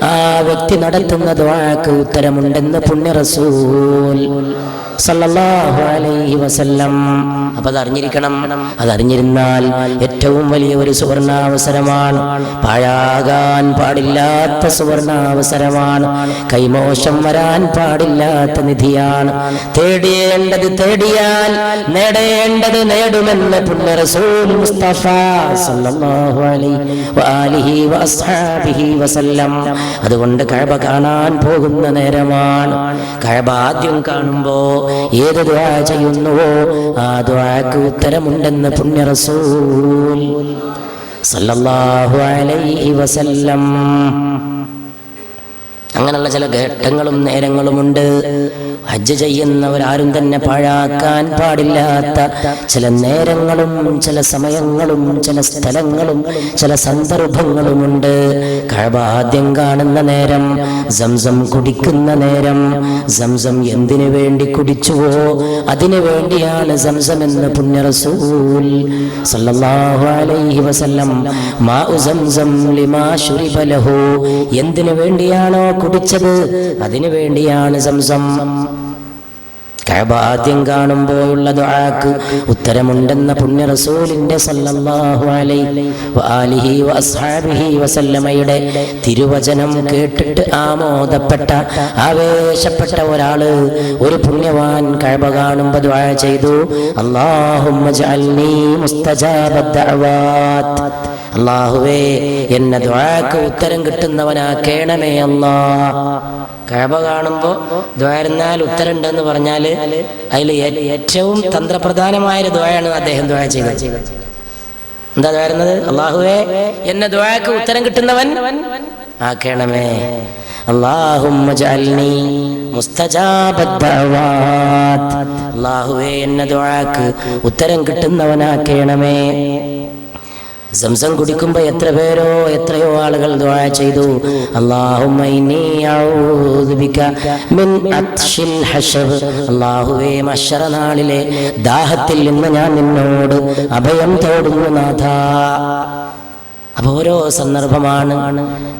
ആ വ്യക്തി നടത്തുന്ന ദ്വാക്ക് ഉത്തരമുണ്ടെന്ന് പുണ്യ റസൂൽ അലൈഹി വസല്ലം. അപ്പൊ അതറിഞ്ഞിരിക്കണം. അതറിഞ്ഞിരുന്നാൽ ഏറ്റവും വലിയ ഒരു സുവർണാവസരമാണ്. പാഴാകാൻ പാടില്ലാത്ത സുവർണാവസരമാണ്. കൈമോശം വരാൻ പാടില്ലാത്ത നിധിയാണ്. തേടിയേണ്ടത് തേടിയാൽ നേടേണ്ടത് നേടുമെന്ന് പുണ്യ റസൂൽ മുസ്തഫ സല്ലല്ലാഹു അലൈഹി വസല്ലം. അതുകൊണ്ട് കഴബ കാണാൻ പോകുന്ന നേരമാണ്. കഴബ ആദ്യം കാണുമ്പോ ഏത് ദുആ ചെയ്യുന്നുവോ ആ ദുആക്ക് ഉത്തരമുണ്ടെന്ന് പുണ്യ റസൂൽ സല്ലല്ലാഹു അലൈഹി വസല്ലം. അങ്ങനെയുള്ള ചില ഘട്ടങ്ങളും നേരങ്ങളുമുണ്ട്. ഹജ്ജ് ചെയ്യുന്നവരാരും തന്നെ പാഴാക്കാൻ പാടില്ലാത്ത ചില നേരങ്ങളും ചില സമയങ്ങളും ചില സ്ഥലങ്ങളും ചില സന്ദർഭങ്ങളുമുണ്ട്. കഴബ ആദ്യം കാണുന്ന നേരം സംസം കുടിക്കുന്ന നേരം സംസം എന്തിനു വേണ്ടി കുടിച്ചുവോ? അതിനു വേണ്ടിയാണ് സംസം എന്ന് പുണ്യറസൂൽ സല്ലല്ലാഹു അലൈഹി വസല്ലം സംസം ലിമാ എന്തിനു വേണ്ടിയാണോ കുടിച്ചത്. അതിനു വേണ്ടിയാണ് സംസം. കഅബ ആദ്യം കാണുമ്പോഴുള്ള ദുആക്ക് ഉത്തരമുണ്ടെന്ന പുണ്യ റസൂലിന്റെ സല്ലല്ലാഹു അലൈഹി വആലിഹി വഅസ്ഹാബിഹി വസല്ലമയുടെ തിരുവചനം കേട്ടിട്ട് ആമോദപ്പെട്ട ആവേശപ്പെട്ട ഒരാൾ ഒരു പുണ്യവാൻ കഅബ കാണുമ്പോൾ ദുആ ചെയ്തു. അല്ലാഹുമ്മ ജഅൽനി മുസ്തജാബ അല്ലാഹുവേ എന്നെ ദുആക്ക് ഉത്തരം കിട്ടുന്നവനാക്കേണമേ അല്ലാ. കഴബ കാണുമ്പോൾ ദ്വാരുന്നാൽ ഉത്തരണ്ടെന്ന് പറഞ്ഞാൽ അതിൽ ഏറ്റവും തന്ത്രപ്രധാനമായൊരു ദ്വയാണ് അദ്ദേഹം ദ്വയ ചെയ്തത്. എന്താ ദ്വാരുന്നത് അള്ളാഹുവേ എന്നെ ദ്വായക്ക് ഉത്തരം കിട്ടുന്നവൻ ആക്കേണമേ. അള്ളാഹുവേ എന്നെ ദ്വാക്ക് ഉത്തരം കിട്ടുന്നവനാക്കണമേ. സംസം കുടിക്കുമ്പോ എത്ര പേരോ എത്രയോ ആളുകൾ ദുആ ചെയ്തു. അല്ലാഹുവേ മഹ്ശറ നാളിലെ ദാഹത്തിൽ നിന്ന് ഞാൻ നിന്നോട് അഭയം തേടുന്നു നാഥാ. അപ്പൊ ഓരോ സന്ദർഭമാണ്.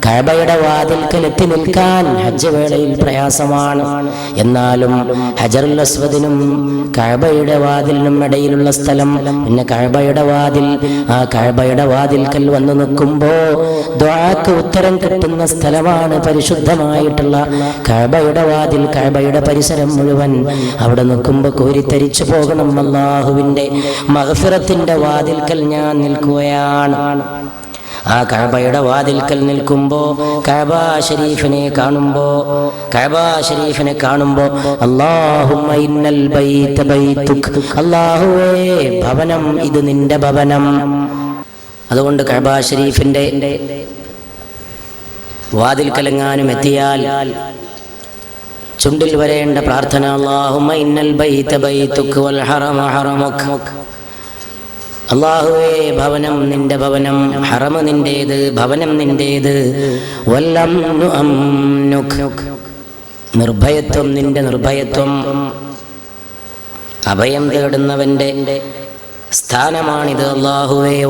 കഴബയുടെ വാതിൽക്കൽ എത്തി നിൽക്കാൻ ഹജ്ജ് വേളയിൽ പ്രയാസമാണ്. എന്നാലും ഹജറുൽ അസ്വദിനും കഴബയുടെ വാതിലിനും ഇടയിലുള്ള സ്ഥലം പിന്നെ കഴബയുടെ വാതിൽ ആ കഴബയുടെ വാതിൽക്കൽ വന്നു നിൽക്കുമ്പോ ദ്വാക്ക് ഉത്തരം കിട്ടുന്ന സ്ഥലമാണ് പരിശുദ്ധമായിട്ടുള്ള കഴബയുടെ വാതിൽ കഴബയുടെ പരിസരം മുഴുവൻ. അവിടെ നിൽക്കുമ്പോ കോരിത്തരിച്ചു പോകണം അള്ളാഹുവിന്റെ മഹഫിറത്തിന്റെ വാതിൽക്കൽ ഞാൻ നിൽക്കുകയാണ്. ആ കഴബയുടെ വാതിൽക്കൽ നിൽക്കുമ്പോ കഅബ ഷരീഫിനെ കാണുമ്പോ കഅബ ഷരീഫിനെ കാണുമ്പോ അള്ളാഹുവേ ഭവനം ഇത് നിന്റെ ഭവനം. അതുകൊണ്ട് കഅബ ഷരീഫിന്റെ കലങ്ങാനും എത്തിയാൽ ചുണ്ടിൽ വരേണ്ട പ്രാർത്ഥന അല്ലാഹുമ്മ ഇന്നൽ ബൈത്ത ബൈതുക് വൽ ഹറമ ഹറമുക്. അള്ളാഹുവേ ഭവനം നിന്റെ ഭവനം ഹറമ നിന്റേത് ഭവനം നിന്റേത്. വല്ലം നിർഭയത്വം നിന്റെ നിർഭയത്വം. അഭയം തേടുന്നവന്റെ സ്ഥാനമാണിത് അള്ളാഹുവേ.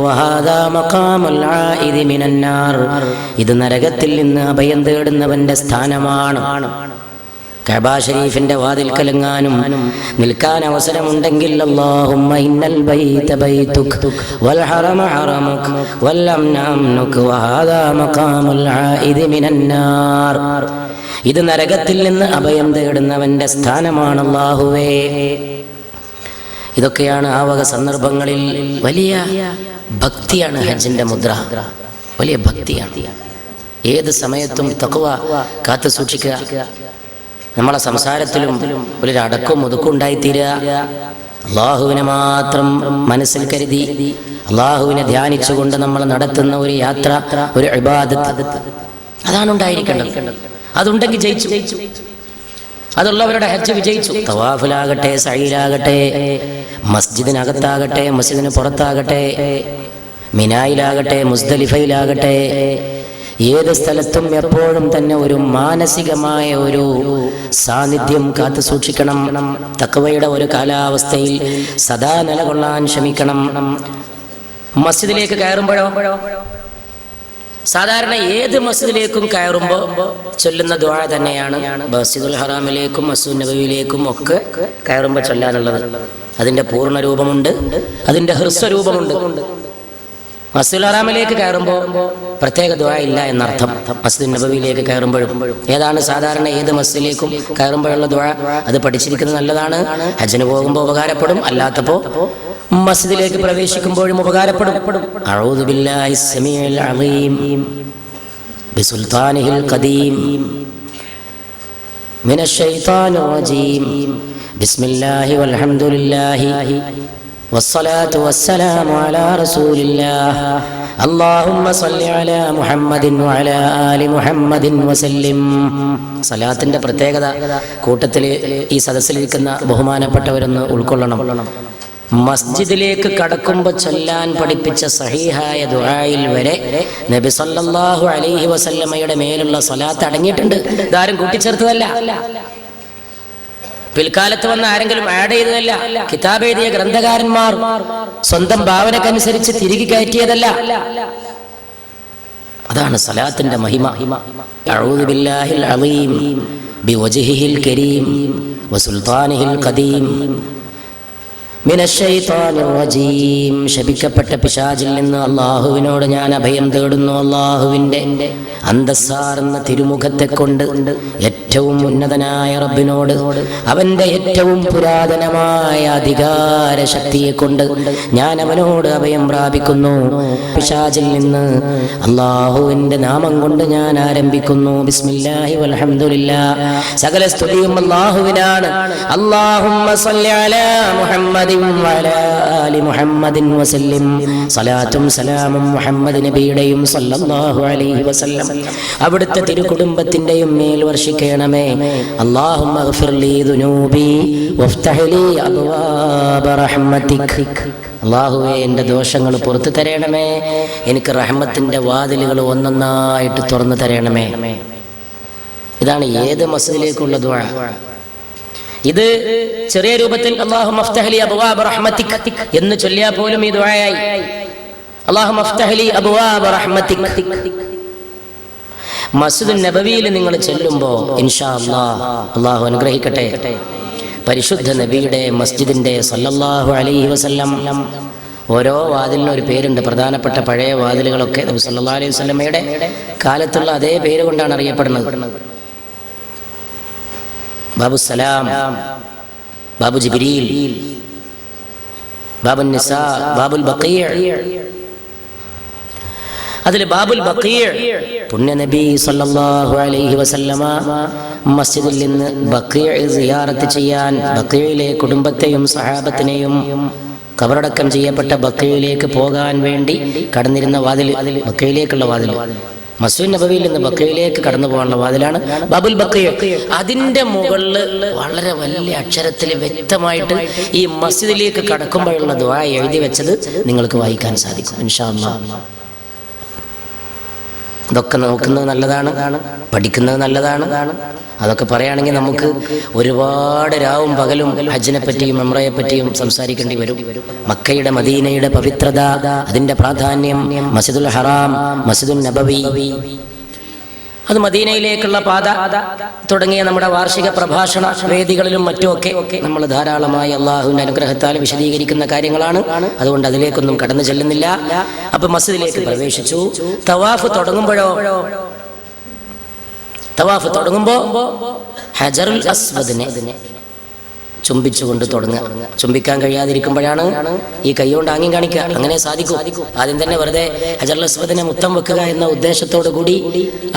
ഇത് നരകത്തിൽ നിന്ന് അഭയം തേടുന്നവന്റെ സ്ഥാനമാണ്. കഅബ ഷരീഫിന്റെ വാതിൽക്കലെങ്ങാനും നിൽക്കാൻ അവസരമുണ്ടെങ്കിൽ അല്ലാഹുമ്മ ഇന്നൽ ബൈത ബൈതുക് വൽ ഹറമ ഹറമുക് വൽ അംന അംനുക് വഹാദാ മഖാമുൽ ആഇദി മിനന്നാർ ഇത് നരകത്തിൽ നിന്ന് അഭയം തേടുന്നവന്റെ സ്ഥാനമാണ് അല്ലാഹുവേ ഇതൊക്കെയാണ് ആ സന്ദർഭങ്ങളിൽ വലിയ ഭക്തിയാണ് ഹജ്ജിന്റെ മുദ്ര. വലിയ ഭക്തിയാണ്. ഏത് സമയത്തും തക്കുവ കാത്തു സൂക്ഷിക്കുക. നമ്മളെ സംസാരത്തിലും ഒരു അടക്കവും ഒതുക്കും ഉണ്ടായിത്തീരുക അള്ളാഹുവിനെ മാത്രം മനസ്സിൽ കരുതി അള്ളാഹുവിനെ ധ്യാനിച്ചുകൊണ്ട് നമ്മൾ നടത്തുന്ന ഒരു യാത്ര ഒരു അതാണ് ഉണ്ടായിരിക്കേണ്ടത്. അതുണ്ടെങ്കിൽ ജയിച്ചു. അതുള്ളവരുടെ ഹജ്ജ് വിജയിച്ചു. തവാഫിലാകട്ടെ സൈലാകട്ടെ മസ്ജിദിനകത്താകട്ടെ മസ്ജിദിന് പുറത്താകട്ടെ മിനായിലാകട്ടെ മുസ്ദലിഫയിലാകട്ടെ ഏത് സ്ഥലത്തും എപ്പോഴും തന്നെ ഒരു മാനസികമായ ഒരു സാന്നിധ്യം കാത്തു സൂക്ഷിക്കണം. തക്കവയുടെ ഒരു കാലാവസ്ഥയിൽ സദാ നിലകൊള്ളാൻ ശ്രമിക്കണം. മസ്ജിദിലേക്ക് കയറുമ്പോഴോ? സാധാരണ ഏത് മസ്ജിദിലേക്കും കയറുമ്പോൾ ചൊല്ലുന്ന ദ്വാ തന്നെയാണ്. മസ്ജിദുൽ ഹറാമിലേക്കും മസ്ജിദ് നബിയിലേക്കും ഒക്കെ കയറുമ്പോൾ ചൊല്ലാനുള്ളത്. അതിന്റെ പൂർണ രൂപമുണ്ട്. അതിന്റെ ഹ്രസ്വ രൂപമുണ്ട്. മസ്ജിദുൽ ഹറാമിലേക്ക് കയറുമ്പോൾ പ്രത്യേക ദുആ ഇല്ല എന്നർത്ഥം. മസ്ജിദ് നബവിയിലേക്ക് കയറുമ്പോഴും ഏതാണ് സാധാരണ ഏത് മസ്ജിദിലേക്കും കയറുമ്പോഴുള്ള ദുആ? അത് പഠിച്ചിരിക്കുന്നത് നല്ലതാണ്. ഹജ്ജിന് പോകുമ്പോൾ ഉപകാരപ്പെടും. അല്ലാത്തപ്പോൾ മസ്ജിദിലേക്ക് പ്രവേശിക്കുമ്പോഴും ഉപകാരപ്പെടും. അഊദു ബില്ലാഹി الرجيم അലീം. الله ഖദീം. لله ബിസ്മില്ലാഹി വൽഹംദുലില്ലാഹി. والصلاة والسلام على رسول الله اللهم صل على محمد وعلى آل محمد وسلم സലാത്തിന്റെ പ്രത്യേകത കൂട്ടത്തിൽ ഈ സദസ്സിലിരിക്കുന്ന ബഹുമാനപ്പെട്ടവരൊന്ന് ഉൾക്കൊള്ളണം മസ്ജിദിലേക്ക് കടക്കുമ്പോൾ ചൊല്ലാൻ പഠിപ്പിച്ച സഹീഹായ ദുആയിൽ വരെ നബി സല്ലല്ലാഹു അലൈഹി വസല്ലമയുടെ മേലുള്ള സ്വലാത്ത് അടങ്ങിയിട്ടുണ്ട് ഇതാരും കൂട്ടിച്ചേർത്തതല്ല പിൽക്കാലത്ത് വന്ന ആരെങ്കിലും ആഡ് ചെയ്തതല്ല. കിതാബ് എഴുതിയ ഗ്രന്ഥകാരന്മാർ സ്വന്തം ഭാവനക്കനുസരിച്ച് തിരികെ കയറ്റിയതല്ല. അതാണ് സലാത്തിന്റെ മഹിമ. ബിവജ്ഹിഹിൽ കരീം ശപിക്കപ്പെട്ട പിശാചിൽ നിന്ന് അള്ളാഹുവിനോട് ഞാൻ അഭയം തേടുന്നു. അള്ളാഹുവിന്റെ അന്തസ്സാർന്ന തിരുമുഖത്തെ കൊണ്ട് ഏറ്റവും ഉന്നതനായ റബ്ബിനോട് അവന്റെ ഏറ്റവും പുരാതനമായ അധികാര ശക്തിയെ കൊണ്ട് ഞാൻ അവനോട് അഭയം പ്രാപിക്കുന്നു. പിശാചിൽ നിന്ന് അള്ളാഹുവിന്റെ നാമം കൊണ്ട് ഞാൻ ആരംഭിക്കുന്നു. ബിസ്മില്ലാഹി വൽഹംദുലില്ലാ. സകല സ്തുതിയും അള്ളാഹുവിനാണ്. അലാ മുഹമ്മദിൻ വഅലാ ആലി മുഹമ്മദിൻ വസല്ലിം. സലാത്തും സലാമും മുഹമ്മദ് അലൈഹി അവിടുത്തെ തിരുകുടുംബത്തിന്റെയും മേൽ വർഷിക്കണമേ അബ്വാബ റഹ്മതിക് അള്ളാഹുവെ എന്റെ ദോഷങ്ങൾ പുറത്തു തരണമേ. എനിക്ക് റഹ്മത്തിന്റെ വാതിലുകൾ ഒന്നൊന്നായിട്ട് തുറന്നു തരണമേ. ഇതാണ് ഏത് മസ്ജിദിലേക്കുള്ള ദുആ. ഇത് ചെറിയ രൂപത്തിൽ അള്ളാഹു മഫ്തഹലി അബുവാബ് റഹ്മത്തിക് എന്ന് ചൊല്ലിയാൽ പോലും ഈ ദുആയായി. അള്ളാഹു മഫ്തഹലി അബുവാബ് റഹ്മത്തിക്. മസ്ജിദുൻ നബവിയിൽ നിങ്ങൾ ചെല്ലുമ്പോൾ ഇൻഷാ അല്ലാഹ് അള്ളാഹു അനുഗ്രഹിക്കട്ടെ. പരിശുദ്ധ നബിയുടെ മസ്ജിദിന്റെ സല്ലല്ലാഹു അലൈഹി വസല്ലം. ഓരോ വാതിലിനും ഒരു പേരുണ്ട്. പ്രധാനപ്പെട്ട പഴയ വാതിലുകളൊക്കെ സല്ലല്ലാഹു അലൈഹി വസല്ലമയുടെ കാലത്തുള്ള അതേ പേര് കൊണ്ടാണ് അറിയപ്പെടുന്നത്. ബാബു സലാം ബാബു ജിബ്രീൽ ബാബു നിസാ ബാബുൽ ബഖീർ അതിൽ ബാബുൽ ബക്കീർ പുണ്യ നബി സല്ലല്ലാഹു അലൈഹി വസല്ലമ മസ്ജിദിൽ നിന്ന് ബക്കീർ സിയാറത്ത് ചെയ്യാൻ ബക്കീറിലെ കുടുംബത്തെയും സഹാബത്തിനെയും കബറടക്കം ചെയ്യപ്പെട്ട ബക്കയിലേക്ക് പോകാൻ വേണ്ടി കടന്നിരുന്ന വാതിൽ ബക്കയിലേക്കുള്ള വാതിൽ. മസൂദ് നബവിയിൽ നിന്ന് ബക്കയിലേക്ക് കടന്നു പോകാനുള്ള വാതിലാണ് ബബുൽ ബക്കയ അതിന്റെ മുകളിൽ വളരെ വലിയ അക്ഷരത്തിൽ വ്യക്തമായിട്ട് ഈ മസ്ജിദിലേക്ക് കടക്കുമ്പോഴുള്ള ദ്വായ എഴുതി വെച്ചത് നിങ്ങൾക്ക് വായിക്കാൻ സാധിക്കും. ഇൻഷാ അല്ലാഹ്. ഇതൊക്കെ നോക്കുന്നത് നല്ലതാണ് പഠിക്കുന്നത് നല്ലതാണ്. അതൊക്കെ പറയുകയാണെങ്കിൽ നമുക്ക് ഒരുപാട് രാവും പകലും ഹജ്ജിനെ പറ്റിയും മെമ്രയെ പറ്റിയും സംസാരിക്കേണ്ടി വരും. മക്കയുടെ മദീനയുടെ പവിത്രത അതിന്റെ പ്രാധാന്യം മസ്ജിദുൽ ഹറാം മസ്ജിദുൽ നബവി അത് മദീനയിലേക്കുള്ള പാത തുടങ്ങിയ നമ്മുടെ വാർഷിക പ്രഭാഷണ വേദികളിലും മറ്റുമൊക്കെ നമ്മൾ ധാരാളമായി അള്ളാഹുവിന്റെ അനുഗ്രഹത്താൽ വിശദീകരിക്കുന്ന കാര്യങ്ങളാണ്. അതുകൊണ്ട് അതിലേക്കൊന്നും കടന്നു ചെല്ലുന്നില്ല. അപ്പൊ മസ്ജിദിലേക്ക് പ്രവേശിച്ചു. തവാഫ് തുടങ്ങുമ്പോഴോ? തവാഫ് തുടങ്ങുമ്പോ ഹജറുൽ അസ്വദിനെ ചുംബിച്ചുകൊണ്ട് തുടങ്ങുക. ചുംബിക്കാൻ കഴിയാതിരിക്കുമ്പോഴാണ് ഈ കൈ കൊണ്ട് ആംഗ്യം കാണിക്കുക. അങ്ങനെ സാധിക്കും. ആദ്യം തന്നെ വെറുതെ ഹജർലസ്വദിനെ മുത്തം വെക്കുക എന്ന ഉദ്ദേശത്തോടു കൂടി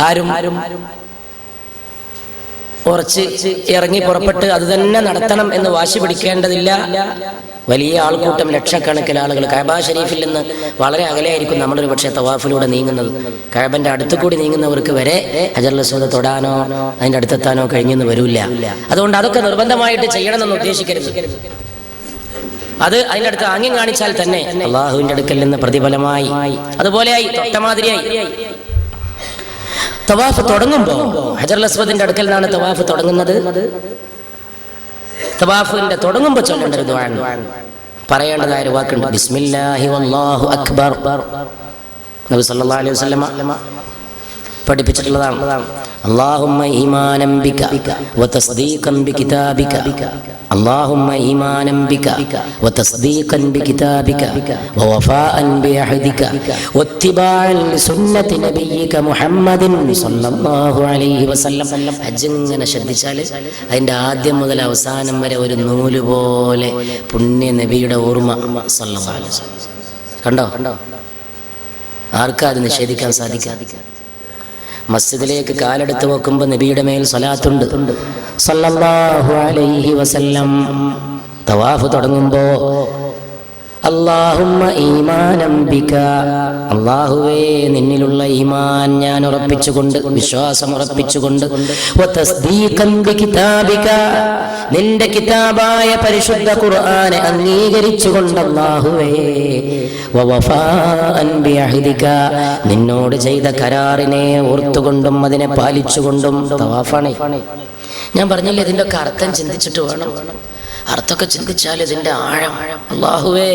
ആരും ആരും ഉറച്ച് ഇറങ്ങി പുറപ്പെട്ട് അത് തന്നെ നടത്തണം എന്ന് വാശി പിടിക്കേണ്ടതില്ല. വലിയ ആൾക്കൂട്ടം ലക്ഷക്കണക്കിന് ആളുകൾ കഅബ ഷരീഫിൽ നിന്ന് വളരെ അകലെയായിരിക്കും നമ്മളൊരു പക്ഷേ തവാഫിലൂടെ നീങ്ങുന്നത്. കഅബന്റെ അടുത്ത് കൂടി നീങ്ങുന്നവർക്ക് വരെ ഹജറുൽ അസ്വദ് തൊടാനോ അതിന്റെ അടുത്തെത്താനോ കഴിഞ്ഞെന്ന് വരില്ല. അതുകൊണ്ട് അതൊക്കെ നിർബന്ധമായിട്ട് ചെയ്യണമെന്ന് ഉദ്ദേശിക്കരുത്. അത് അതിന്റെ അടുത്ത് ആംഗ്യം കാണിച്ചാൽ തന്നെ അള്ളാഹുവിന്റെ അടുക്കൽ നിന്ന് പ്രതിഫലമായി. അതുപോലെയായി തൊട്ടമാതിരിയായി തവാഫ് തുടങ്ങുമ്പോൾ ഹജർ അസ്വദിന്റെ അടുക്കൽ നിന്നാണ് തവാഫ് തുടങ്ങുന്നത്? തവാഫിന്റെ തുടങ്ങുമ്പോൾ ചൊല്ലേണ്ട ഒരു ദ്വാണ് പറയേണ്ടതായ ഒരു വാക്കുണ്ട്. ബിസ്മില്ലാഹി വല്ലാഹു അക്ബർ. നബി സല്ലല്ലാഹു അലൈഹി വസല്ലമ പഠിപ്പിച്ചിട്ടുള്ളതാണ്. അള്ളാഹുമ്മ ഈമാനംബിക വതസ്ദീഖൻ ബികിതാബിക. വതസ്ദീഖൻ ബികിതാബിക വവഫാഅൻ മുഹമ്മദിൻ അലൈഹി വസല്ലം. ശ്രദ്ധിച്ചാൽ ആദ്യം മുതൽ അവസാനം വരെ ഒരു നൂൽ പോലെ പുണ്യ നബിയുടെ ഓർമ്മ. സല്ലല്ലാഹു കണ്ടോ കണ്ടോ? ആർക്കാ അത് നിഷേധിക്കാൻ സാധിക്കാതിരിക്കുക മസ്ജിദിലേക്ക് കാലെടുത്ത് വെക്കുമ്പോൾ നബിയുടെ മേൽ സ്വലാത്തുണ്ട്. സല്ലല്ലാഹു അലൈഹി വസല്ലം തവാഫ് തുടങ്ങുമ്പോ അള്ളാഹുമ്മ ഈമാനം ബിക അള്ളാഹുവേ നിന്നിലുള്ള ഈമാൻ ഞാൻ ഉറപ്പിച്ചുകൊണ്ട് വിശ്വാസം ഉറപ്പിച്ചുകൊണ്ട് നിന്റെ കിതാബായ പരിശുദ്ധ ഖുർആനെ അംഗീകരിച്ചുകൊണ്ട് അള്ളാഹുവേ നിന്നോട് ചെയ്ത കരാറിനെ ഓർത്തുകൊണ്ടും അതിനെ പാലിച്ചുകൊണ്ടും ഞാൻ പറഞ്ഞില്ലേ ഇതിന്റെ ഒക്കെ അർത്ഥം ചിന്തിച്ചിട്ട് വേണം. അർത്ഥമൊക്കെ ചിന്തിച്ചാൽ ഇതിന്റെ ആഴം. അള്ളാഹുവേ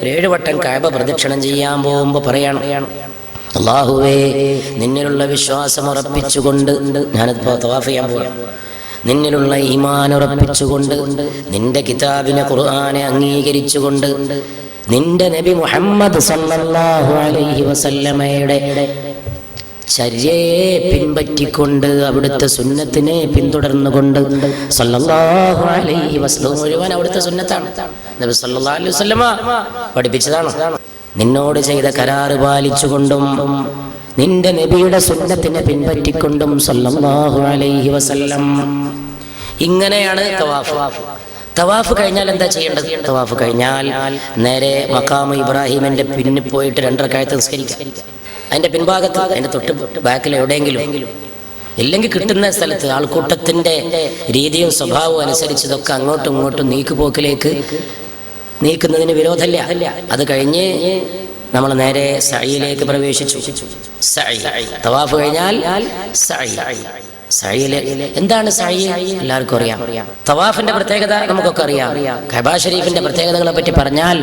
ഒരു ഏഴ് വട്ടം കഴബ പ്രദക്ഷിണം ചെയ്യാൻ പോകുമ്പോ പറയണം. അള്ളാഹുവേ നിന്നിലുള്ള വിശ്വാസം ഉറപ്പിച്ചുകൊണ്ട് ഞാനിപ്പോ തവാഫ് ചെയ്യാൻ പോവാം. നിന്നിലുള്ള ഈമാൻ ഉറപ്പിച്ചുകൊണ്ട് നിന്റെ കിതാബിനെ ഖുർആനെ അംഗീകരിച്ചുകൊണ്ട് നിന്റെ നബി മുഹമ്മദ് സല്ലല്ലാഹു അലൈഹി വസല്ലമയുടെ ചര്യയെ പിൻപറ്റിക്കൊണ്ട് അവിടുത്തെ സുന്നത്തിനെ പിന്തുടർന്നുകൊണ്ട് മുഴുവൻ അവിടുത്തെ സുന്നത്താണ്. നബി സല്ലല്ലാഹു അലൈഹി വസല്ലമ പഠിപ്പിച്ചതാണ്. നിന്നോട് ചെയ്ത കരാറ് പാലിച്ചുകൊണ്ടും നിന്റെ നബിയുടെ സുന്നത്തിനെ പിൻപറ്റിക്കൊണ്ടും സല്ലല്ലാഹു അലൈഹി വസല്ലം. ഇങ്ങനെയാണ് തവാഫ്. തവാഫ് കഴിഞ്ഞാൽ എന്താ ചെയ്യേണ്ടത്? തവാഫ് കഴിഞ്ഞാൽ നേരെ മക്കാമ ഇബ്രാഹിമിന്റെ പിന്നിൽ പോയിട്ട് രണ്ടരക്കാലത്ത് നിസ്കരിക്കാം അതിന്റെ പിൻഭാഗത്ത് അതിന്റെ തൊട്ട് ബാക്കിൽ എവിടെയെങ്കിലും ഇല്ലെങ്കിൽ കിട്ടുന്ന സ്ഥലത്ത് ആൾക്കൂട്ടത്തിന്റെ രീതിയും സ്വഭാവവും അനുസരിച്ചതൊക്കെ അങ്ങോട്ടും ഇങ്ങോട്ടും നീക്കുപോക്കിലേക്ക് നീക്കുന്നതിന് വിരോധമില്ല. അത് കഴിഞ്ഞ് നമ്മൾ നേരെ സഴിയിലേക്ക് പ്രവേശിച്ചു. തവാഫ് കഴിഞ്ഞാൽ എന്താണ് സഴി എല്ലാവർക്കും അറിയാം. തവാഫിന്റെ പ്രത്യേകത നമുക്കൊക്കെ അറിയാം. ഖബാ ഷരീഫിന്റെ പ്രത്യേകതകളെ പറ്റി പറഞ്ഞാൽ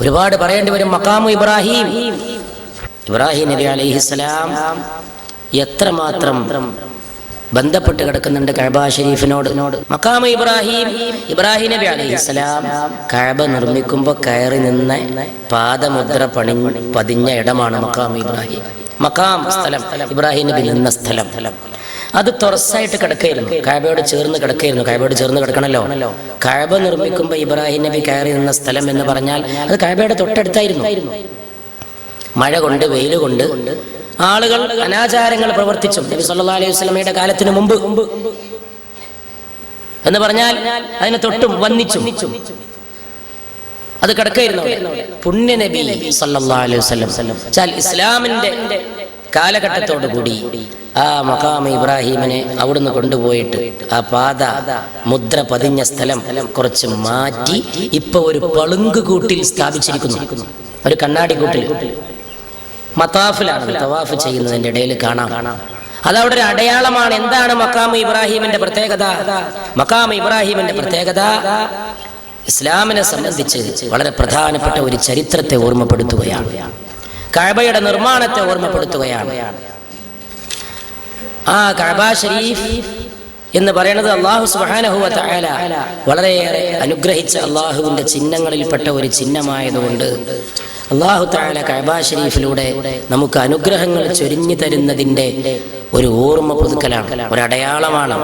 ഒരുപാട് പറയേണ്ടി വരും. മക്കാമു ഇബ്രാഹിം. ഇബ്രാഹിം നബി അലൈഹിസ്സലാം എത്രമാത്രം ബന്ധപ്പെട്ട് കിടക്കുന്നുണ്ട് കഴബ ഷരീഫിനോട്? മക്കാമ ഇബ്രാഹിം ഇബ്രാഹിം നബി അലൈഹിസ്സലാം കഴബ നിർമ്മിക്കുമ്പോൾ കയറി നിന്ന പാദമുദ്ര പണി പതിഞ്ഞ ഇടമാണ് മക്കാം ഇബ്രാഹിം. മക്കാം സ്ഥലം ഇബ്രാഹിം നബി നിന്ന സ്ഥലം. അത് തുറസായിട്ട് കിടക്കായിരുന്നു. കായബയോട് ചേർന്ന് കിടക്കായിരുന്നു. കായബയോട് ചേർന്ന് കിടക്കണല്ലോ. കായബ നിർമ്മിക്കുമ്പോൾ ഇബ്രാഹിം നബി കയറി നിന്ന സ്ഥലം എന്ന് പറഞ്ഞാൽ അത് കായബയുടെ തൊട്ടടുത്തായിരുന്നു. മഴ കൊണ്ട് വെയിൽ കൊണ്ട് ആളുകൾ അനാചാരങ്ങൾ പ്രവർത്തിച്ചു നബി സല്ലല്ലാഹു അലൈഹി വസല്ലമയുടെ കാലത്തിന് മുമ്പ് എന്ന് പറഞ്ഞാൽ അതിനെ തൊട്ടും വന്നിച്ചു. അത് കിടക്കായിരുന്നു പുണ്യ നബി സല്ലല്ലാഹു അലൈഹി വസല്ലം. ചാൽ ഇസ്ലാമിന്റെ കാലഘട്ടത്തോടു കൂടി ആ മഖാമ ഇബ്രാഹിമിനെ അവിടുന്ന് കൊണ്ടുപോയിട്ട് ആ പാത മുദ്ര പതിഞ്ഞ സ്ഥലം കുറച്ച് മാറ്റി ഇപ്പൊ ഒരു പളുങ്ക് കൂട്ടിൽ സ്ഥാപിച്ചിരിക്കുന്നു. ഒരു കണ്ണാടി കൂട്ടിൽ. മത്താഫിലാണ് തവാഫ് ചെയ്യുന്നതിന്റെ ഇടയിൽ കാണാം. അതവിടെ ഒരു അടയാളമാണ്. എന്താണ് മക്കാമ ഇബ്രാഹിമിന്റെ പ്രത്യേകത? മക്കാമ ഇബ്രാഹിമിന്റെ പ്രത്യേകത ഇസ്ലാമിനെ സംബന്ധിച്ച് വളരെ പ്രധാനപ്പെട്ട ഒരു ചരിത്രത്തെ ഓർമ്മപ്പെടുത്തുകയാണ്. കഴബയുടെ നിർമ്മാണത്തെ ഓർമ്മപ്പെടുത്തുകയാണ്. ആ കഴബ ഷരീഫ് എന്ന് പറയുന്നത് അള്ളാഹു തആല വളരെയേറെ അനുഗ്രഹിച്ച അള്ളാഹുവിന്റെ ചിഹ്നങ്ങളിൽപ്പെട്ട ഒരു ചിഹ്നമായതുകൊണ്ട് അള്ളാഹു താല കഅബ ഷരീഫിലൂടെ നമുക്ക് അനുഗ്രഹങ്ങൾ ചൊരിഞ്ഞു തരുന്നതിന്റെ ഒരു ഓർമ്മ പുതുക്കലാണ് ഒരു അടയാളമാണ്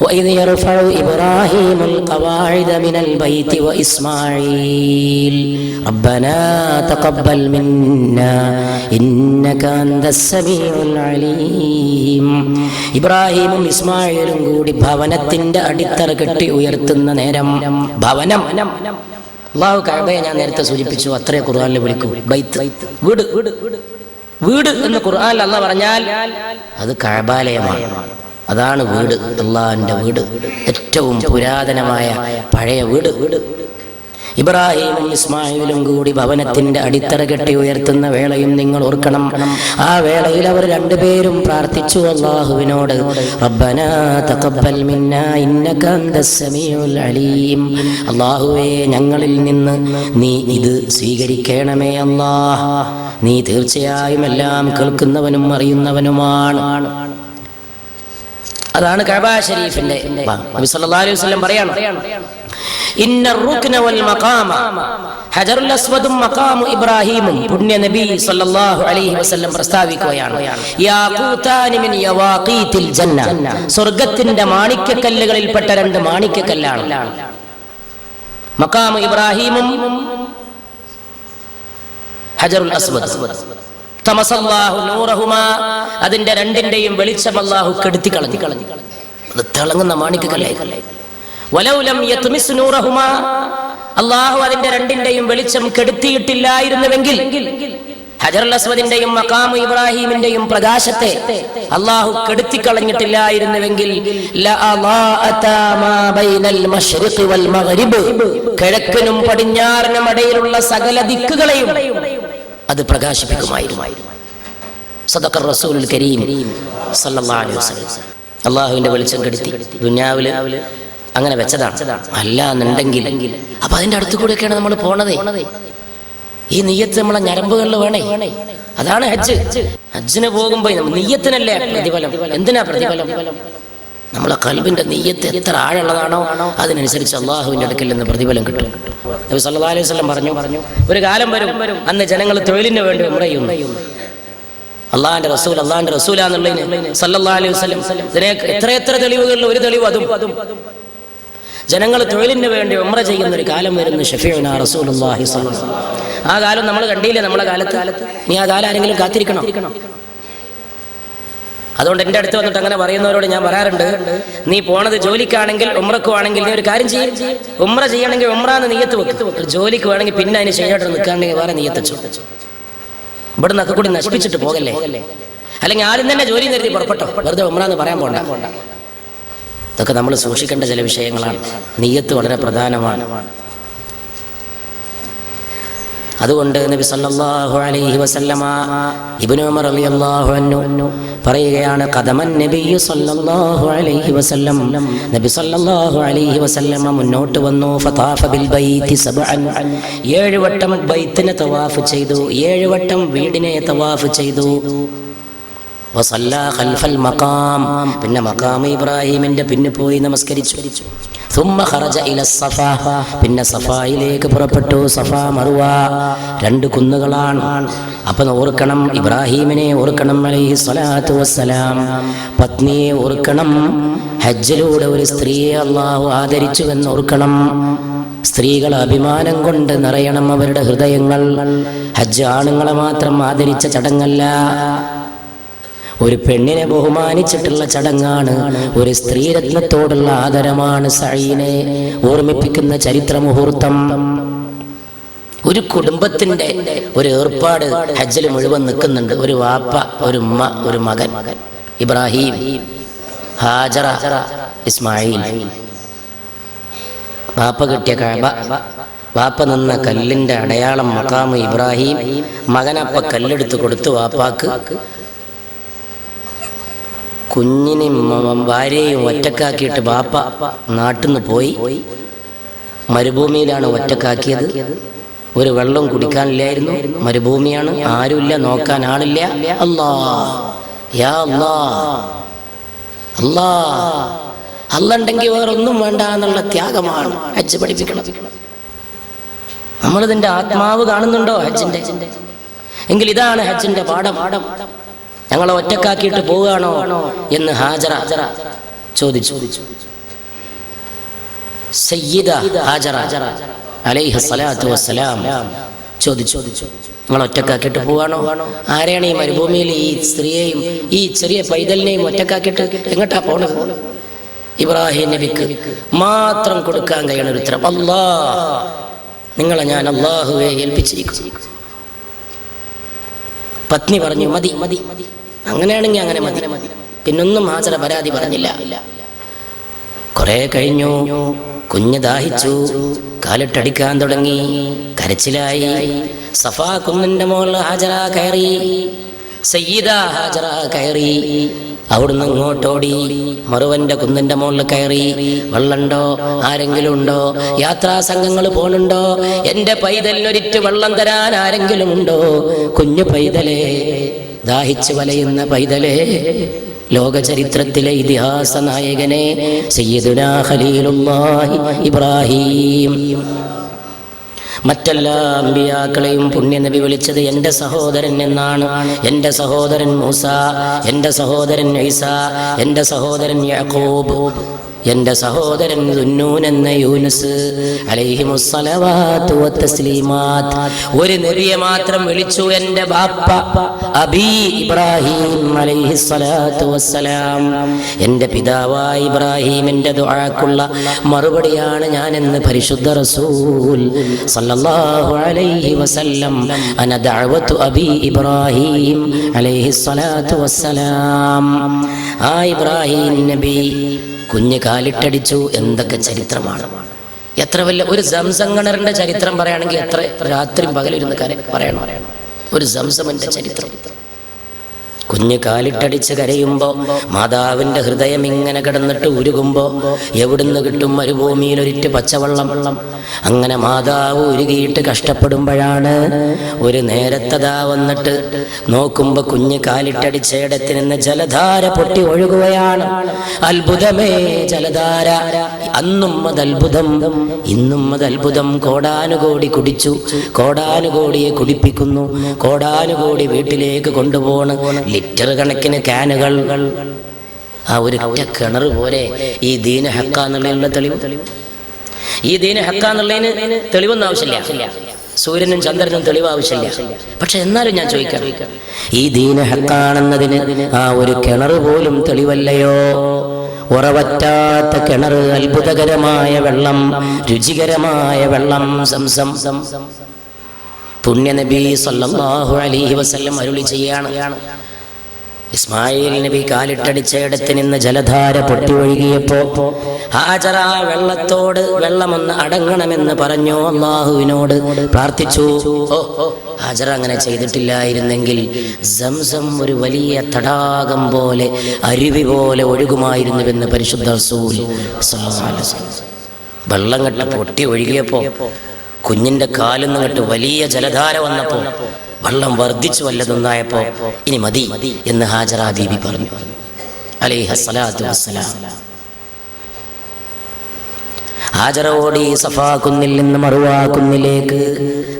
وإذ يرفع إبراهيم القواعد وإذ يرفع إبراهيم القواعد من البيت وإسماعيل ربنا تقبل منا إنك أنت السميع العليم ഇബ്രാഹിമും ഇസ്മായിലും കൂടി ഭവനത്തിന്റെ അടിത്തറ കെട്ടി ഉയർത്തുന്ന നേരം ഭവനം അള്ളാഹു കഅബയെ ഞാൻ നേരത്തെ സൂചിപ്പിച്ചു അത്രേ ഖുർആനിൽ വിളിക്കൂ ബൈത്ത് വീട് വീട് എന്ന് ഖുർആനിൽ അല്ല പറഞ്ഞാൽ അത് കഅബാലയമാണ് അതാണ് വീട്. അള്ളാഹിന്റെ വീട്. ഏറ്റവും പുരാതനമായ പഴയ വീട്. ഇബ്രാഹിമും ഇസ്മായിലും കൂടി ഭവനത്തിന്റെ അടിത്തറ കെട്ടി ഉയർത്തുന്ന വേളയും നിങ്ങൾ ഓർക്കണം. ആ വേളയിൽ അവർ രണ്ടുപേരും പ്രാർത്ഥിച്ചു അള്ളാഹുവിനോട് റബ്ബനാ തഖബ്ബൽ ഇന്നക അലീം. അള്ളാഹുവേ ഞങ്ങളിൽ നിന്ന് നീ ഇത് സ്വീകരിക്കണമേ അല്ലാഹ്. നീ തീർച്ചയായും എല്ലാം കേൾക്കുന്നവനും അറിയുന്നവനുമാണ്. അതാണ് കഅബ ഷരീഫിന്റെ. നബി സല്ലല്ലാഹു അലൈഹി വസല്ലം പറയാണ് ഇന്ന റുക്ന വൽ മഖാമ ഹജറുൽ അസ്വദും മഖാമ ഇബ്രാഹിമും പുണ്യ നബി സല്ലല്ലാഹു അലൈഹി വസല്ലം പ്രസ്താവിക്കുകയാണ് യാഖൂതാനി മിൻ യവാഖീതിൽ ജന്ന സ്വർഗത്തിന്റെ മാണിക്യക്കല്ലുകളിൽപ്പെട്ട രണ്ട് മാണിക്യക്കല്ലാണ്. മഖാമ ഇബ്രാഹിമും ഹജറുൽ അസ്വദ്. തമസല്ലാഹു നൂറഹുമാ അതിന്റെ രണ്ടിന്റെയും വെളിച്ചം അല്ലാഹു കെടുത്തി കളഞ്ഞു. കളഞ്ഞു അത് തിളങ്ങുന്ന മാണിക്കല്ലേ വലൗലം യത്മിസ് നൂറഹുമാ അള്ളാഹു അതിന്റെ രണ്ടിന്റെയും വെളിച്ചം കെടുത്തിയിട്ടില്ലായിരുന്നുവെങ്കിൽ ഹജറുൽ അസ്വദിന്റെയും മക്കാമു ഇബ്രാഹിമിന്റെയും പ്രകാശത്തെ അള്ളാഹു കെടുത്തി കളഞ്ഞിട്ടില്ലായിരുന്നുവെങ്കിൽ കിഴക്കിനും പടിഞ്ഞാറിനും ഇടയിലുള്ള സകല ദിക്കുകളെയും അത് പ്രകാശിപ്പിക്കുമായിരുന്നു. സദക്കർ റസൂൽ കരീം സല്ലല്ലാഹു അലൈഹി വെളിച്ചം കെടുത്തി ദുന്യാവിൽ അങ്ങനെ വെച്ചതാണ്. അല്ല എന്നുണ്ടെങ്കിൽ അപ്പൊ അതിന്റെ അടുത്തു കൂടെയൊക്കെയാണ് നമ്മൾ പോണതേ. ഈ നെയ്യത്ത് നമ്മളെ ഞരമ്പുകളിൽ വേണേ. അതാണ് ഹജ്ജ്. ഹജ്ജിന് പോകുമ്പോ നെയ്യത്തിനല്ലേ പ്രതിഫലം? എന്തിനാ പ്രതിഫലം? നമ്മളെ കൽബിന്റെ നെയ്യത്ത് എത്ര ആഴുള്ളതാണോ അതിനനുസരിച്ച് അള്ളാഹുവിന്റെ അടുക്കൽ നിന്ന് പ്രതിഫലം കിട്ടും. നബി അലൈഹി പറഞ്ഞു പറഞ്ഞു ഒരു കാലം വരും അന്ന് ജനങ്ങൾ തൊഴിലിന് വേണ്ടി ഉമ്രയും അള്ളാഹിന്റെ റസൂൽ അള്ളാഹിന്റെ റസൂലാന്നുള്ളതിന് സല്ലല്ലാഹു അലൈഹി വസല്ലം ഇതിനെ എത്ര എത്ര തെളിവുകളിൽ ഒരു തെളിവ് അതും. ജനങ്ങൾ തൊഴിലിന് വേണ്ടി ഉമ്ര ചെയ്യുന്ന ഒരു കാലം വരുന്നു ഷഫീന സ്വല്ലല്ലാഹു ആ കാലം നമ്മൾ കണ്ടില്ലേ നമ്മളെ കാലത്ത്? നീ ആ കാലം ആരെങ്കിലും കാത്തിരിക്കണം? അതുകൊണ്ട് എന്റെ അടുത്ത് വന്നിട്ട് അങ്ങനെ പറയുന്നവരോട് ഞാൻ പറയാറുണ്ട് നീ പോണത് ജോലിക്കാണെങ്കിൽ ഉമ്രക്ക് ആണെങ്കിൽ നീ ഒരു കാര്യം ചെയ്യും. ഉമ്ര ചെയ്യണമെങ്കിൽ ഉമ്ര എന്ന് നീയത്ത് വെക്കും. ജോലിക്ക് വേണമെങ്കിൽ പിന്നെ അതിന് ശരിയായിട്ട് നിൽക്കാണെങ്കിൽ വേറെ നീയത്തച്ചു ഇവിടെ നിന്നൊക്കെ കൂടി നശിപ്പിച്ചിട്ട് പോകല്ലേ? അല്ലെങ്കിൽ ആരും തന്നെ ജോലി നിർത്തി പുറപ്പെട്ടോ? വെറുതെ ഉമ്ര എന്ന് പറയാൻ പോണ്ട. ഇതൊക്കെ നമ്മൾ സൂക്ഷിക്കേണ്ട ചില വിഷയങ്ങളാണ്. നീയത്ത് വളരെ പ്രധാനമാണ്. അതുകൊണ്ട് നബി സല്ലല്ലാഹു അലൈഹി വസല്ലമ ഇബ്നു ഉമർ റളിയല്ലാഹു അൻഹു പറയുകയാണ് ഖദമൻ നബിയ്യു സല്ലല്ലാഹു അലൈഹി വസല്ലം. നബി സല്ലല്ലാഹു അലൈഹി വസല്ലമ മുന്നോട്ട് വന്നു. ഫതാഫ ബിൽ ബൈത്തി സബഅൻ. ഏഴ് വട്ടം ബൈത്തിനെ തവാഫ് ചെയ്തു. ഏഴ് വട്ടം വീടിനെ തവാഫ് ചെയ്തു. പിന്നെ മക്കാം ഇബ്രാഹിമിന്റെ പിന്നെ പോയി നമസ്കരിച്ചു. പിന്നെ സഫായിലേക്ക് പുറപ്പെട്ടു. സഫാ മറുവ. രണ്ട് കുന്നുകളാണ്. അപ്പം ഓർക്കണം ഇബ്രാഹീമിനെ ഓർക്കണം അലൈഹി സ്വലാത്തു വസ്സലാം. പത്നിയെ ഓർക്കണം. ഹജ്ജിലൂടെ ഒരു സ്ത്രീയെ അള്ളാഹു ആദരിച്ചുവെന്ന് ഓർക്കണം. സ്ത്രീകൾ അഭിമാനം കൊണ്ട് നിറയണം അവരുടെ ഹൃദയങ്ങൾ. ഹജ്ജ് ആണുങ്ങളെ മാത്രം ആദരിച്ച ചടങ്ങല്ല. ഒരു പെണ്ണിനെ ബഹുമാനിച്ചിട്ടുള്ള ചടങ്ങാണ്. ഒരു സ്ത്രീരത്നത്തോടുള്ള ആദരമാണ് സഴീനെ ഓർമ്മിപ്പിക്കുന്ന ചരിത്ര മുഹൂർത്തം ഒരു കുടുംബത്തിന്റെ ഒരു ഏർപ്പാട് ഹജ്ജിൽ മുഴുവൻ നിൽക്കുന്നുണ്ട്. ഒരു വാപ്പ ഒരു ഉമ്മ ഒരു മകൻ. ഇബ്രാഹിം ഹാജറ ഇസ്മായിൽ. വാപ്പ കിട്ടിയ കഴബ വാപ്പ നിന്ന കല്ലിന്റെ അടയാളം മക്കാമ് ഇബ്രാഹിം. മകനപ്പ കല്ലെടുത്ത് കൊടുത്തു വാപ്പാക്ക്. കുഞ്ഞിനെയും ഭാര്യയും ഒറ്റക്കാക്കിയിട്ട് ബാപ്പ നാട്ടിൽ നിന്ന് പോയി. മരുഭൂമിയിലാണ് ഒറ്റക്കാക്കിയത്. ഒരു വെള്ളം കുടിക്കാനില്ലായിരുന്നു. മരുഭൂമിയാണ്. ആരുമില്ല നോക്കാൻ ആളില്ല. അല്ലാ. യാ അല്ലാ. അല്ലാ. അല്ലുണ്ടെങ്കിൽ വേറൊന്നും വേണ്ട എന്നുള്ള ത്യാഗമാണ് ഹജ്ജ് പഠിപ്പിക്കണം നമ്മളിതിന്റെ ആത്മാവ് കാണുന്നുണ്ടോ ഹജ്ജിന്റെ? എങ്കിൽ ഇതാണ് ഹജ്ജിന്റെ പാഠം. ഞങ്ങളെ ഒറ്റക്കാക്കിയിട്ട് പോവുകയാണോ എന്ന് ഹാജറ ചോദിച്ചു. സയ്യിദ ഹാജറ അലൈഹി വസ്സലാം ചോദിച്ചു. നിങ്ങൾ ഒറ്റക്കാക്കിയിട്ട് പോവാണോ ആരെയാണ് ഈ മരുഭൂമിയിൽ ഈ സ്ത്രീയെയും ഈ ചെറിയ പൈതലിനെയും ഒറ്റക്കാക്കിയിട്ട് എങ്ങോട്ടാ പോണത്? ഇബ്രാഹിം നബിക്ക് മാത്രം കൊടുക്കാൻ കഴിയണ ഒരു ഉത്തരം. അല്ലാ നിങ്ങളെ ഞാൻ അള്ളാഹുവെ ഏൽപ്പിച്ചിരിക്കും പത്നി പറഞ്ഞു മതി മതി അങ്ങനെയാണെങ്കിൽ അങ്ങനെ മതി. പിന്നൊന്നും ഹാജറ പരാതി പറഞ്ഞില്ല. കുറെ കഴിഞ്ഞു. കുഞ്ഞ് ദാഹിച്ചു. കാലിട്ടടിക്കാൻ തുടങ്ങി. കരച്ചിലായി. സഫാ കുന്നിന്റെ മുകളിൽ ഹാജറ കയറി. സയ്യിദ ഹാജറ കയറി. അവിടുന്ന് ഇങ്ങോട്ടോടി. മറുവന്റെ കുന്നിന്റെ മുകളിൽ കയറി. വെള്ളണ്ടോ? ആരെങ്കിലും ഉണ്ടോ? യാത്രാ സംഘങ്ങൾ പോണുണ്ടോ എന്റെ പൈതലിനൊരിറ്റ് വെള്ളം തരാൻ ആരെങ്കിലും ഉണ്ടോ? കുഞ്ഞു പൈതലേ ദാഹിച്ചു വലയുന്ന പൈതലേ ലോക ചരിത്രത്തിലെ ഇതിഹാസ നായകനെ സയ്യിദുനാ ഖലീലുല്ലാഹി ഇബ്രാഹിം. മറ്റെല്ലാ അമ്പിയാക്കളെയും പുണ്യനബി വിളിച്ചത് എന്റെ സഹോദരൻ എന്നാണ്. എന്റെ സഹോദരൻ മൂസ എന്റെ സഹോദരൻ ഐസ എന്റെ സഹോദരൻ യാക്കൂബ് എന്റെ സഹോദരൻ ദുന്നൂൻ എന്ന യൂനുസ് വത്തസ്ലീമാത്ത് ഒരു നബിയെ മാത്രം വിളിച്ചു എന്റെ ബാപ്പ അബി ഇബ്രാഹിം അലൈഹിസ്സലാത്തു വസ്സലാം. എന്റെ പിതാവായ ഇബ്രാഹിമിന്റെ ദുആക്കുള്ള മറുപടിയാണ് ഞാൻ എന്ന് പരിശുദ്ധ റസൂൽ സല്ലല്ലാഹു അലൈഹി വസല്ലം അന ദഅവത്തു അബി ഇബ്രാഹിം അലൈഹിസ്സലാത്തു വസ്സലാം. ആ ഇബ്രാഹിം നബി കുഞ്ഞ് കാലിട്ടടിച്ചു എന്തൊക്കെ ചരിത്രമാണ്. എത്ര വലിയ ഒരു സംസംഗണറിന്റെ ചരിത്രം പറയുകയാണെങ്കിൽ എത്ര രാത്രിയും പകലിരുന്ന് കര പറയണം. ഒരു സംസമന്റെ ചരിത്രം. കുഞ്ഞ് കാലിട്ടടിച്ച് കരയുമ്പോ മാതാവിന്റെ ഹൃദയം ഇങ്ങനെ കിടന്നിട്ട് ഉരുകുമ്പോ എവിടുന്ന് കിട്ടും മരുഭൂമിയിൽ ഒരിറ്റ് പച്ചവെള്ളം? വെള്ളം അങ്ങനെ മാതാവ് ഉരുകിയിട്ട് കഷ്ടപ്പെടുമ്പോഴാണ് ഒരു നേരത്തതാ വന്നിട്ട് നോക്കുമ്പോ കുഞ്ഞ് കാലിട്ടടിച്ച ഇടത്ത് നിന്ന് ജലധാര പൊട്ടി ഒഴുകുകയാണ്. അത്ഭുതമേ ജലധാര. അന്നും അത് അത്ഭുതം ഇന്നും അത് അത്ഭുതം. കോടാനുകോടി കുടിച്ചു കോടാനുകോടിയെ കുടിപ്പിക്കുന്നു കോടാനുകോടി വീട്ടിലേക്ക് കൊണ്ടുപോണ്. ലിറ്റർ കണക്കിന് കാനുകൾ. ആ ഒരു കിണർ പോലെ ഈ ദീന ഹക്ക എന്നുള്ളതിനുള്ള തെളിവ്. ഈ ദീന ഹക്ക എന്നുള്ളതിന് തെളിവൊന്നും ആവശ്യമില്ല. സൂര്യനും ചന്ദ്രനും തെളിവ് ആവശ്യമില്ല. പക്ഷെ എന്നാലും ഞാൻ ചോദിക്കാം. ഈ ദീന ഹക്കാണെന്നതിന് ആ ഒരു കിണർ പോലും തെളിവല്ലയോ? ഉറവറ്റാത്ത കിണർ അത്ഭുതകരമായ വെള്ളം രുചികരമായ വെള്ളം സംസം. പുണ്യനബി സല്ലല്ലാഹു അലൈഹി വസല്ലം അരുളി ചെയ്യാണ്. ഇസ്മായിൽ നബി കാലിട്ടടിച്ച ഇടത്ത് നിന്ന് ജലധാര പൊട്ടി ഒഴുകിയപ്പോ ഹാജറ വെള്ളത്തോട് വെള്ളമൊന്ന് അടങ്ങണമെന്ന് പറഞ്ഞു അള്ളാഹുവിനോട്? പ്രാർത്ഥിച്ചു. ഹാജറ അങ്ങനെ ചെയ്തിട്ടില്ലായിരുന്നെങ്കിൽ സംസം ഒരു വലിയ തടാകം പോലെ അരുവി പോലെ ഒഴുകുമായിരുന്നുവെന്ന് പരിശുദ്ധ റസൂൽ. വെള്ളം കെട്ട പൊട്ടി ഒഴുകിയപ്പോ കുഞ്ഞിന്റെ കാലിൽ നിന്നിട്ട് വലിയ ജലധാര വന്നപ്പോ വെള്ളം വർദ്ധിച്ചു വല്ലതൊന്നായപ്പോ ഇനി മതി എന്ന് ഹാജറ ദേവി പറഞ്ഞു. അലൈഹസ്സലാത്തു വസ്സലാം. ഹാജറ ഓടി സഫാ കുന്നിൽ നിന്ന്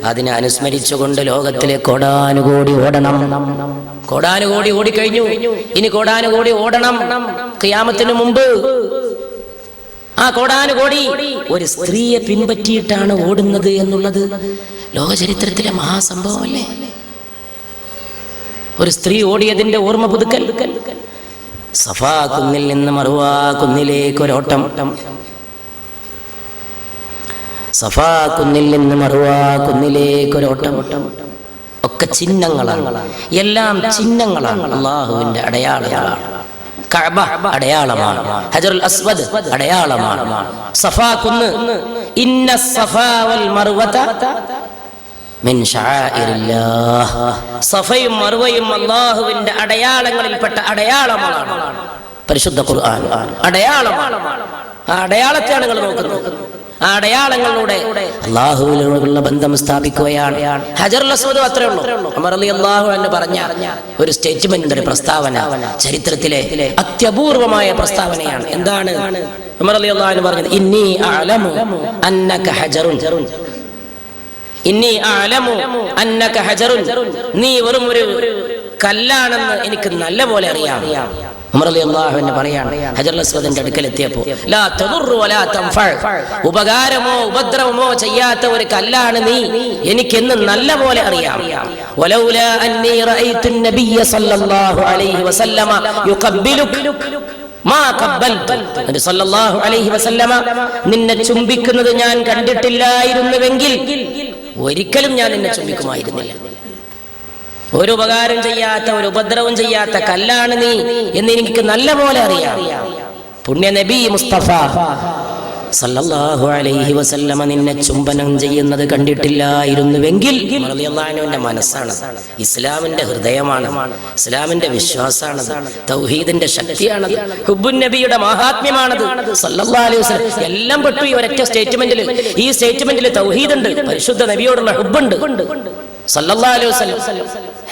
അതിനെ അനുസ്മരിച്ചുകൊണ്ട് ലോകത്തിലെ കോടാനുകോടി ഓടണം. കോടാനുകോടി ഓടിക്കഴിഞ്ഞു. ഇനി കോടാനുകോടി ഓടണം. ക്യാമത്തിന് മുമ്പ് ആ കോടാനുകോടി ഒരു സ്ത്രീയെ പിൻപറ്റിയിട്ടാണ് ഓടുന്നത് എന്നുള്ളത് ലോകചരിത്രത്തിലെ മഹാസംഭവമല്ലേ? ഒരു സ്ത്രീ ഓടിയതിന്റെ ഓർമ്മ പുതുക്കൽ. സഫാ കുന്നിൽ നിന്ന് മറുവാ കുന്നിലേക്ക് ഒരോട്ടം സഫാ കുന്നിൽ നിന്ന് മറുവാ കുന്നിലേക്ക് ഒരോട്ടം ഒക്കെ ചിഹ്നങ്ങളാണ്. എല്ലാം ചിഹ്നങ്ങളാണ്. അള്ളാഹുവിന്റെ അടയാളങ്ങളാണ്. കഅബ അടയാളമാണ്. ഹജറുൽ അസ്വദ് അടയാളമാണ്. സഫാ കുന്ന് ഇന്ന സഫാ വൽ മർവത സഫയും മറുവയും അള്ളാഹുവിന്റെ അടയാളങ്ങളിൽപ്പെട്ട അടയാളമാണ്. പരിശുദ്ധ ഖുർആൻ. അടയാളമാണ്. ആ അടയാളത്തെയാണ് നിങ്ങൾ നോക്കുന്നത്. ആ അടയാളങ്ങളിലൂടെ അള്ളാഹുവിനോടുള്ള ബന്ധം സ്ഥാപിക്കുകയാണ്. ഹജറുൽ അസ്വദ് അത്രേ ഉള്ളൂ. അമർ അലി അള്ളാഹു എന്ന് പറഞ്ഞ ഒരു സ്റ്റേറ്റ്മെന്റ് ഒരു പ്രസ്താവന ചരിത്രത്തിലെ അത്യപൂർവമായ പ്രസ്താവനയാണ്. എന്താണ്? ഉമർ അലി അള്ളാഹു പറഞ്ഞത് ഇന്നി അഅലമു അന്നക ഹജറുൻ. ഇന്നി അഅലമു അന്നക ഹജറുൻ. നീ വെറും ഒരു കല്ലാണെന്ന് എനിക്ക് നല്ല പോലെ അറിയാം അസ്വദിന്റെ ഉപകാരമോ ഉപദ്രവമോ ചെയ്യാത്ത ഒരു കല്ലാണ് നീ എനിക്കെന്ന് നല്ല പോലെ അറിയാം നിന്നെ ചുംബിക്കുന്നത് ഞാൻ കണ്ടിട്ടില്ലായിരുന്നുവെങ്കിൽ ഒരിക്കലും ഞാൻ എന്നെ ചുംബിക്കുമായിരുന്നില്ല. ഒരു ഉപകാരം ചെയ്യാത്ത ഒരു ഉപദ്രവം ചെയ്യാത്ത കല്ലാണ് നീ എന്ന് എനിക്ക് നല്ല പോലെ അറിയാം. പുണ്യ നബി മുസ്തഫ സല്ലല്ലാഹു അലൈഹി വസല്ലമ നിന്നെ ചുംബനം ചെയ്യുന്നത് കണ്ടിട്ടില്ലായിരുന്നുവെങ്കിൽ മനസ്സാണ്. ഇസ്ലാമിന്റെ ഹൃദയമാണ്. ഇസ്ലാമിന്റെ വിശ്വാസമാണ്. തൗഹീദിന്റെ ശക്തിയാണത് ഹുബുൻ നബിയുടെ മഹാത്മ്യമാണത്. സല്ലല്ലാഹു അലൈഹി വസല്ലം എല്ലാം പെട്ടു ഈ ഒരൊറ്റ സ്റ്റേറ്റ്മെന്റിൽ ഈ സ്റ്റേറ്റ്മെന്റിൽ തൗഹീദ് ഉണ്ട്. പരിശുദ്ധ നബിയോടുള്ള ഹുബുണ്ട്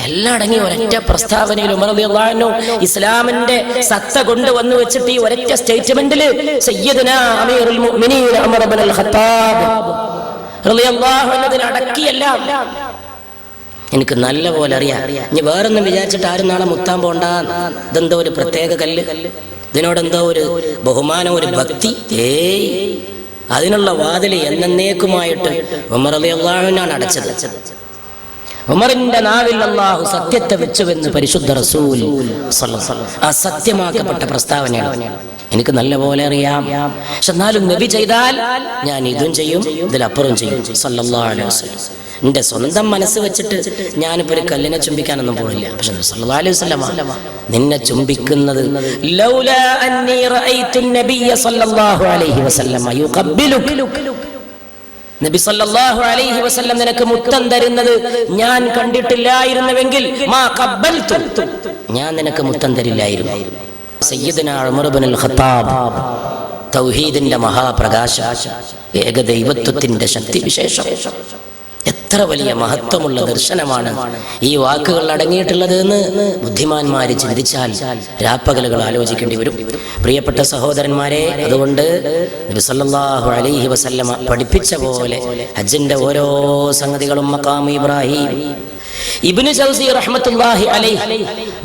എല്ലാം അടങ്ങി ഒരൊറ്റ പ്രസ്താവനയിൽ ഉമർ റളിയല്ലാഹു അൻഹു ഇസ്ലാമിന്റെ സത്ത കൊണ്ടുവന്നു വെച്ചിട്ട് ഈ ഒരൊറ്റ സ്റ്റേറ്റ്മെന്റിൽ സയ്യിദുനാ അമീറുൽ മുഅ്മിനീൻ ഉമർ ഇബ്നുൽ ഖത്താബ് റളിയല്ലാഹു അൻഹു അടക്കിയെല്ലാം. എനിക്ക് നല്ല പോലെ അറിയാം. ഇനി വേറൊന്നും വിചാരിച്ചിട്ട് ആരും നാളെ മുത്താൻ പോണ്ട. ഇതെന്തോ ഒരു പ്രത്യേക കല്ല്. ഇതിനോടെന്തോ ഒരു ബഹുമാനം ഒരു ഭക്തി. ഏയ്. അതിനുള്ള വാതിൽ എന്നേക്കുമായിട്ട് ഉമർ അലിയല്ലാഹുവിനാണ് അടച്ചത്. ഉമറിന്റെ നാവിൽ അള്ളാഹു സത്യത്തെ വെച്ചുവെന്ന് പരിശുദ്ധ റസൂൽ. ആ സത്യമാക്കപ്പെട്ട പ്രസ്താവനയാണ്. എനിക്ക് നല്ല പോലെ അറിയാം. പക്ഷെ എന്നാലും നബി ചെയ്താൽ ഞാൻ ഇതും ചെയ്യും ഇതിലപ്പുറം ചെയ്യും. സല്ലല്ലാഹു അലൈഹി വസല്ലം. എന്റെ സ്വന്തം മനസ്സ് വെച്ചിട്ട് ഞാനിപ്പോ ഒരു കല്ലിനെ ചുംബിക്കാനൊന്നും പോകില്ല പക്ഷെ അലൈഹി നിന്നെ ചുംബിക്കുന്നത് ലൗലാ അന്നി റഅയ്തു നബിയ സല്ലല്ലാഹു അലൈഹി വസല്ലം യുഖബ്ബിലുക നബി സല്ലല്ലാഹു അലൈഹി വസല്ലം നിനക്ക് മുത്തം തരുന്നത് ഞാൻ കണ്ടിട്ടില്ലായിരുന്നുവെങ്കിൽ മാ ഖബ്ബൽതു ഞാൻ നിനക്ക് മുത്തം തരില്ലായിരുന്നു. സയ്യിദുനാ ഉമർ ഇബ്നുൽ ഖത്താബ് തൗഹീദിന്റെ മഹാപ്രകാശ ഏകദൈവത്വത്തിന്റെ ശക്തിവിശേഷം. എത്ര വലിയ മഹത്വമുള്ള ദർശനമാണ് ഈ വാക്കുകൾ അടങ്ങിയിട്ടുള്ളത് എന്ന് ബുദ്ധിമാന്മാര് ചിന്തിച്ചാൽ രാപ്പകലുകൾ ആലോചിക്കേണ്ടി വരും. പ്രിയപ്പെട്ട സഹോദരന്മാരെ അതുകൊണ്ട് അലൈഹി വസല്ലമ പഠിപ്പിച്ച പോലെ ഹജ്ജിന്റെ ഓരോ സംഗതികളും മക്കാം ഇബ്രാഹിം ഇബ്നു ജൗസി റഹ്മത്തുല്ലാഹി അലൈ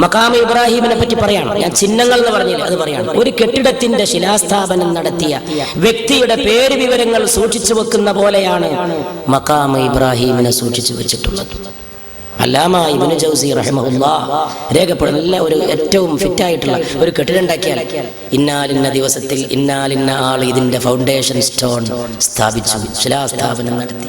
മക്കാമ ഇബ്രാഹിമിനെ പറ്റി പറയാണ്. ഞാൻ ചിഹ്നങ്ങൾ എന്ന് പറഞ്ഞില്ല അത് പറയാണ്. ഒരു കെട്ടിടത്തിന്റെ ശിലാസ്ഥാപനം നടത്തിയ വ്യക്തിയുടെ പേര് വിവരങ്ങൾ സൂക്ഷിച്ചു വെക്കുന്ന പോലെയാണ് മക്കാമ ഇബ്രാഹിമിനെ സൂക്ഷിച്ചു വെച്ചിട്ടുള്ളത്. അല്ലാമ ഇബ്നു ജൗസി റഹ്മുല്ലാ രേഖപ്പെടുന്ന നല്ല ഒരു ഏറ്റവും ഫിറ്റ് ആയിട്ടുള്ള ഒരു കെട്ടിടം ഉണ്ടാക്കിയാൽ ഇന്നാലിന്ന ദിവസത്തിൽ ഇന്നാലിന്ന ആൾ ഇതിന്റെ ഫൗണ്ടേഷൻ സ്റ്റോൺ സ്ഥാപിച്ചു ശിലാസ്ഥാപനം നടത്തി.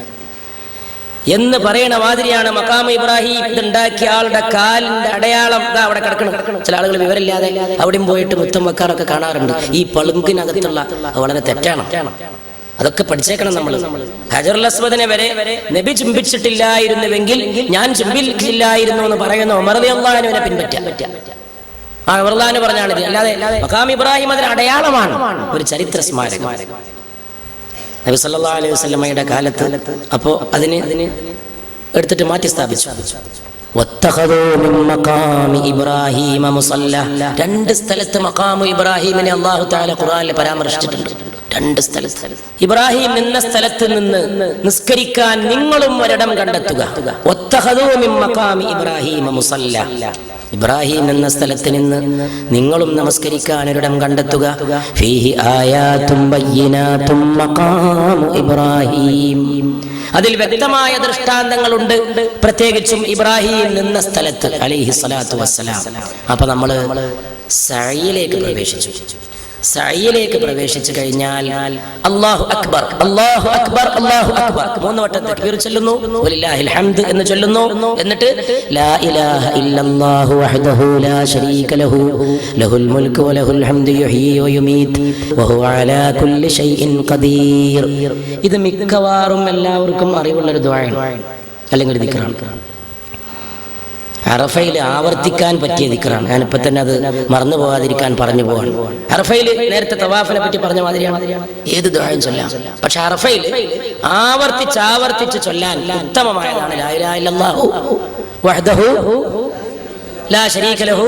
എന്ന് പറയണ മാതിരിയാണ് മക്കാമ ഇബ്രാഹിം. ഇതുണ്ടാക്കിയ ആളുടെ കാലിന്റെ അടയാളം ഇതാ അവിടെ കിടക്കണം. ചില ആളുകൾ വിവരമില്ലാതെ അവിടെയും പോയിട്ട് മുത്തം വെക്കാറൊക്കെ കാണാറുണ്ട്. ഈ പളുങ്കിനകത്തുള്ള വളരെ തെറ്റാണ്. അതൊക്കെ പഠിച്ചേക്കണം നമ്മൾ ഹജറുൽ അസ്വദിനെ വരെ നബി ചുംബിച്ചിട്ടില്ലായിരുന്നുവെങ്കിൽ ഞാൻ ചുംബിച്ചില്ലായിരുന്നു എന്ന് പറയുന്ന ഉമർദി അള്ളാഹുവിനെ പിൻപറ്റാൻ ആ ഉമർദാന് പറഞ്ഞാണ് അല്ലാതെ മക്കാം ഇബ്രാഹിം അതിന് അടയാളമാണ് ഒരു ചരിത്ര സ്മാരകം. നബി സല്ലല്ലാഹു അലൈഹി വസല്ലമയുടെ കാലത്ത് അപ്പോൾ അതിന് എടുത്തിട്ട് മാറ്റി സ്ഥാപിച്ചു. ഇബ്രാഹീമ മുസല്ല. രണ്ട് സ്ഥലത്ത് മക്കാമു ഇബ്രാഹിമിനെ അല്ലാഹു തആല ഖുർആനിൽ പരാമർശിച്ചിട്ടുണ്ട്. രണ്ട് സ്ഥലത്ത്. ഇബ്രാഹിം നിന്ന സ്ഥലത്ത് നിന്ന് നിസ്കരിക്കാൻ നിങ്ങളും ഒരിടം കണ്ടെത്തുക. ഇബ്രാഹീമ മുസല്ല. ഇബ്രാഹിം എന്ന സ്ഥലത്ത് നിന്ന് നിങ്ങളും നമസ്കരിക്കാൻ ഒരിടം കണ്ടെത്തുക. ഫീഹി മഖാമു ഇബ്രാഹിം. അതിൽ വ്യക്തമായ ദൃഷ്ടാന്തങ്ങളുണ്ട്. പ്രത്യേകിച്ചും ഇബ്രാഹിം നിന്ന സ്ഥലത്ത് അലിഹി സ്വലാത്തു വസ്സലാം. അപ്പൊ നമ്മൾ സഴിയിലേക്ക് പ്രവേശിച്ചു. സഴിയിലേക്ക് പ്രവേശിച്ചു കഴിഞ്ഞാൽ അള്ളാഹു അക്ബർ അള്ളാഹു അക്ബർ അള്ളാഹു അക്ബർ. മൂന്ന് വട്ടം തക്ബീർ ചൊല്ലുന്നു. വലില്ലാഹിൽ ഹംദ് എന്ന് ചൊല്ലുന്നു. എന്നിട്ട് ലാ ഇലാഹ ഇല്ലല്ലാഹു വഹ്ദഹു ലാ ശരീക ലഹു. ലഹുൽ മുൽക്ക് വലഹുൽ ഹംദു യുഹ്യി വയുമീത് വഹുവ അലാ കുല്ലി ഷൈഇൻ ഖദീർ. ഇത് മിക്കവാറും എല്ലാവർക്കും അറിവുള്ള ഒരു ദുആയാണ്. അല്ലെങ്കിൽ ദിക്റാണ്. അറഫയിൽ ആവർത്തിക്കാൻ പറ്റിയ ദിക്കറാണ് ഞാനിപ്പോ തന്നെ അത് മറന്നു പോകാതിരിക്കാൻ പറഞ്ഞു പോവാണ്. അറഫയിൽ നേരത്തെ തവാഫിനെ പറ്റി പറഞ്ഞ മാതിരിയാണ്. ഏത് ദുഹായും ചൊല്ലാം. പക്ഷെ അറഫയിൽ ആവർത്തിച്ച് ആവർത്തിച്ച് ചൊല്ലാൻ ഉത്തമമായതാണ്. ലാ ഇലാഹ ഇല്ലല്ലാഹു വഹ്ദഹു ലാ ശരീക ലഹു.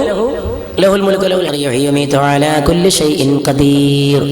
ലഹുൽ മുൽക്കു ലഹുൽ ഹയ്യു വയുമീതു അലാ കുല്ലി ഷൈഇൻ ഖദീർ.